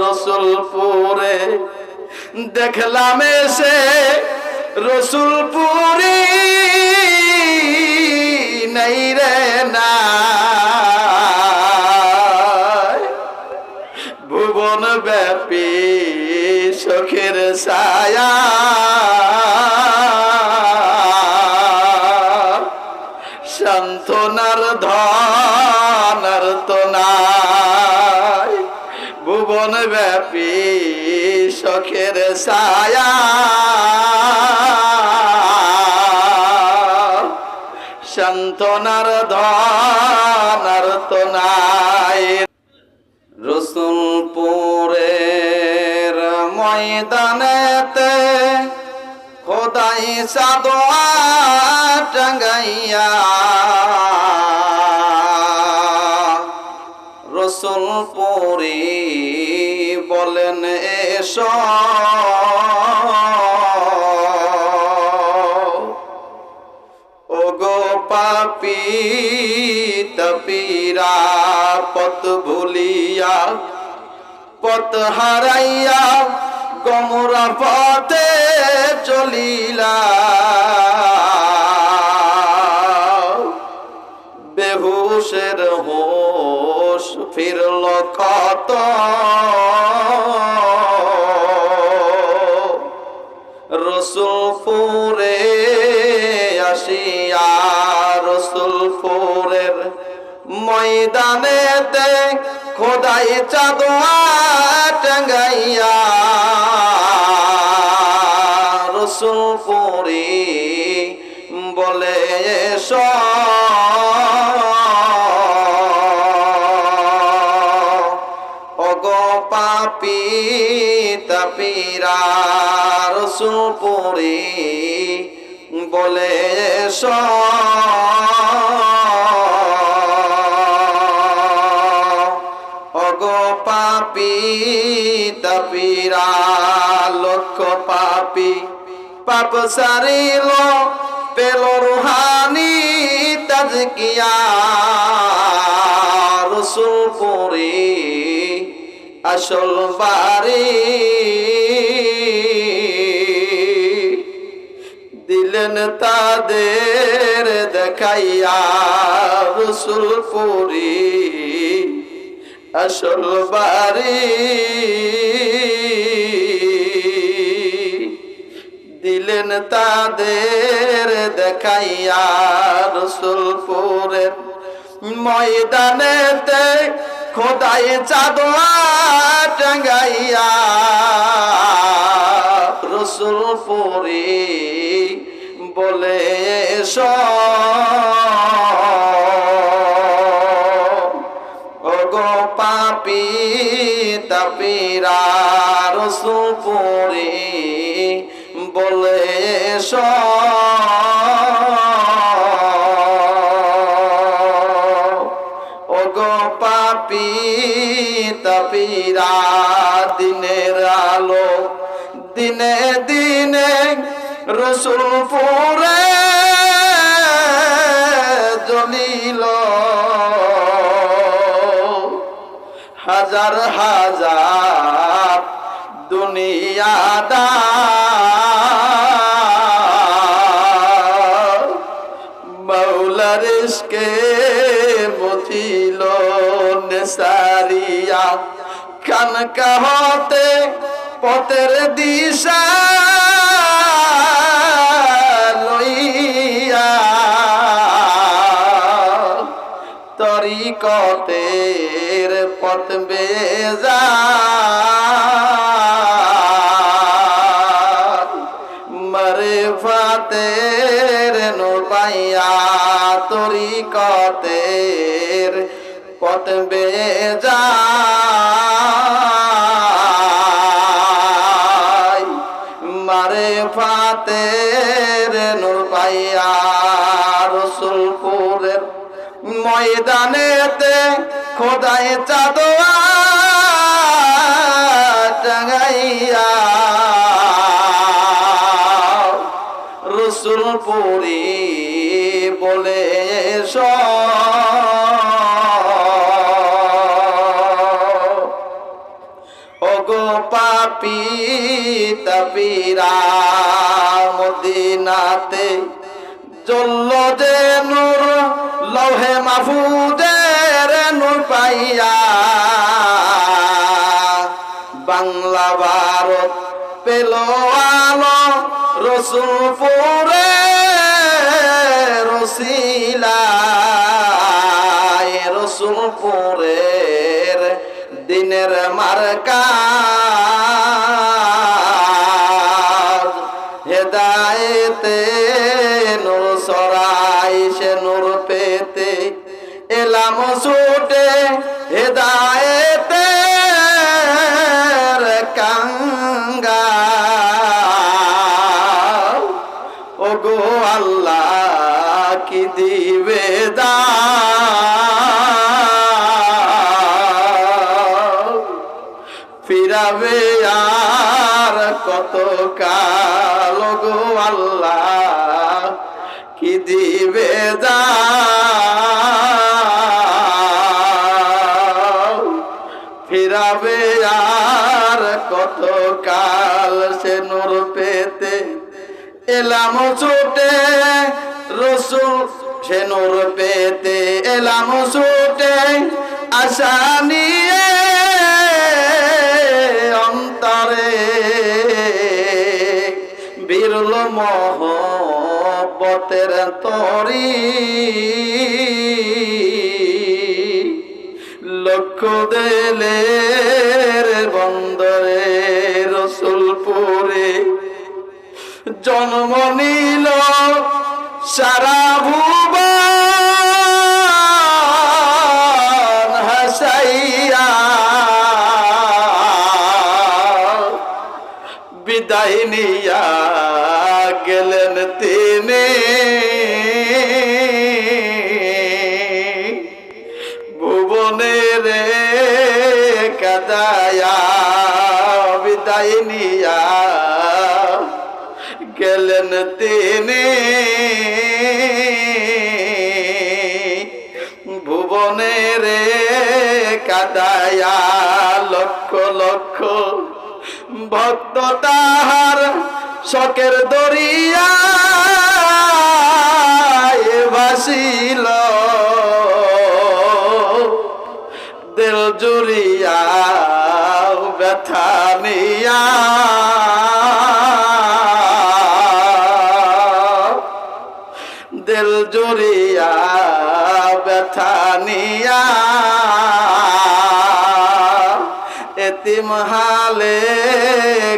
রসুলপুরে দেখলাম এসে রসুলপুরি নেই রে না। ভুবন ব্যাপী সখের ছায়া সখের ছায়া। সান্ত্বনার ধনার তো নাই। রসুলপুরের ময়দানেতে খোদাই সাদোয়া টাঙ্গাইয়া রসুলপুরি তপিরা পথ ভুলিয়া পথ হারাইয়া গমরা পথে চলিলা। বেহুশের হোশ ফিরল কত? রসুলপুরে আসিয়া রসুলপুরের ময়দানেতে খোদাই চাঁদোয়া টাঙ্গাইয়া রসুলপুরি বলে অগো পাপি তাপিরা রসুলপুরি বলে এসো। পাপ সারিল পেল রুহানি তাজকিয়া। রসুলপুরি আসল বাড়ি। দিলেন তাদের দেখাইয়া রসুল রসুলপুরি আসল বাড়ি। দিলেন তাদের দেখাইয়া রসুলপুরের ময়দানেতে খোদাই চাঁদোয়া টাঙ্গাইয়া রসুলপুরি বলে এসো। পাপি তাপিরা রসুলপুরি বলে ওগো পাপি তাপিরা দিনের আলো দিনে দিনে রসুলপুরে জ্বলিল। হাজার হাজার দুনিয়াদার ইশকে মথিল নেসারিয়া। খান কাহতে পথের দিশা লইয়া। তরিকতের পথ বেজা। তরিকতের পথ বেজা। মারে ফাতের নূর পাইয়া রসুলপুরের ময়দানেতে খোদাই চাঁদোয়া ওগো পাপি মদিনাতে চলল যে নূর, লৌহে মাহফুজের নূর পাইয়া। বাংলা ভারত পেল আলো, রসুলপুরে রসিলায়। রসুলপুরের দিনের মার্কা এলাম ছুটে হেদায়েতে কাঙ্গা ও গো আল্লাহ, কি দিবে দাও ফিরাবে আর কত কাল? গো আল্লাহ, কি দিবে দাও ফিরাবে আর কত কাল সে নূর পেতে? এলাম ছুটে রসুল সে নূর পেতে। এলাম ছুটে আশা নিয়ে অন্তরে বিরল মহব্বতের তরি লক্ষ্য দেলের বন্দরে রসুলপুরে জন্ম নিল সারা ভুবন বিদায় নিয়া কাদায়া লক্ষ লক্ষ ভক্ত তাহার শখের দরিয়া ভাসিল। দিল জুড়িয়া ব্যথা নিয়া। দিল জুড়িয়া ব্যথা এতিম হালে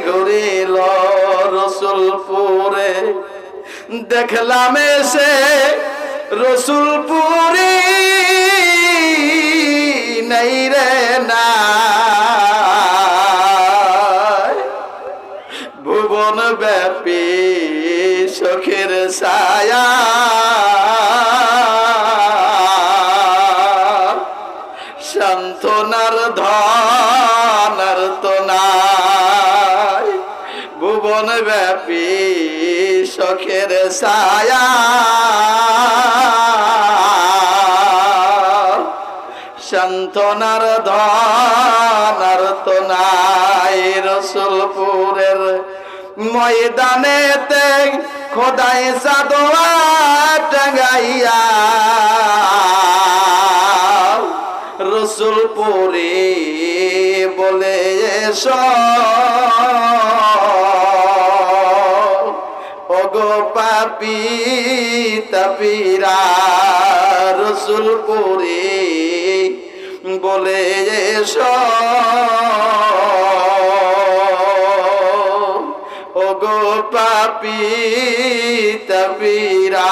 ঘুরিল রসুলপুরে। দেখলাম এসে রসুলপুরি নেই রে না। ভুবন ব্যাপী সখের ছায়া ব্যাপী সখের ছায়া। সান্ত্বনার ধনার তো নাই রসুলপুরের ময়দানেতে খোদাই সাদোয়া টাঙ্গাইয়া রসুলপুরে বলে এসো। পাপি তাপিরা রসুলপুরে বলে এসো। ওগো পাপি তাপিরা